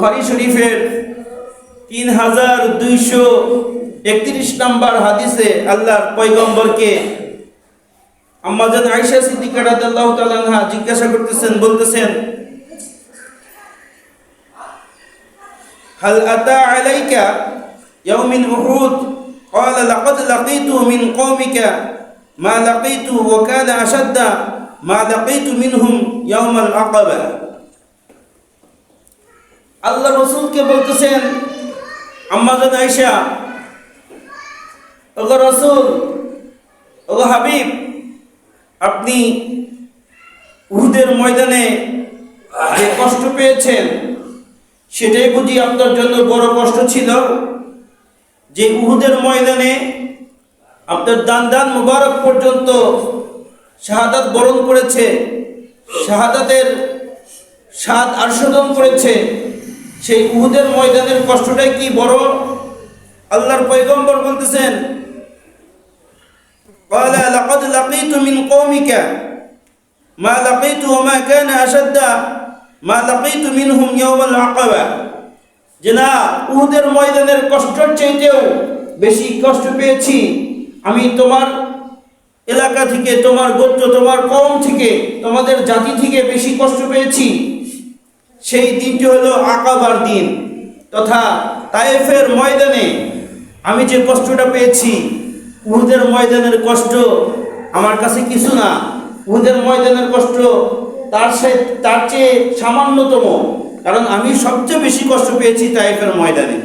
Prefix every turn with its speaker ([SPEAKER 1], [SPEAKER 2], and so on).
[SPEAKER 1] বুখারি শরীফের তিন হাজার দুইশো একত্রিশ নম্বর হাদিসে আল্লাহর পয়গম্বরকে আম্মাজান আয়েশা সিদ্দিকা রাদিয়াল্লাহু তাআলা আনহা জিজ্ঞাসা করতেছেন বলতেছেন هل أتى عليك يوم أحد قال لقد لقيت من قومك ما لقيت وكان أشد ما لقيت منهم يوم العقبة আল্লাহ রসুলকে বলতেছেন আম্মাজান আয়েশা, ওগো রসুল, ওগো হাবিব, আপনি উহুদের ময়দানে যে কষ্ট পেয়েছেন, সেটাই বুঝি আপনার জন্য বড় কষ্ট ছিল। যে উহুদের ময়দানে আপনার দান দান মুবারক পর্যন্ত শাহাদাত বরণ করেছে, শাহাদাতের স্বাদ আস্বাদন করেছে সেই উহুদের ময়দানের কষ্টটাই কি বড় আল্লাহর পয়গম্বর বলতেছেন قال لقد لقيت من قومك ما لقيت وما كان أشد ما لقيت منهم يوم العقبة যে না উহুদের ময়দানের কষ্টের চাইতেও বেশি কষ্ট পেয়েছি আমি তোমার এলাকা থেকে তোমার গোত্র তোমার কম থেকে তোমাদের জাতি থেকে বেশি কষ্ট পেয়েছি সেই দিনটি হলো আঁকাবার দিন তথা তাইফের ময়দানে আমি যে কষ্টটা পেয়েছি, উহুদের ময়দানের কষ্ট আমার কাছে কিছু না। উহুদের ময়দানের কষ্ট তার সে তার চেয়ে সামান্যতম, কারণ আমি সবচেয়ে বেশি কষ্ট পেয়েছি তাইফের ময়দানে।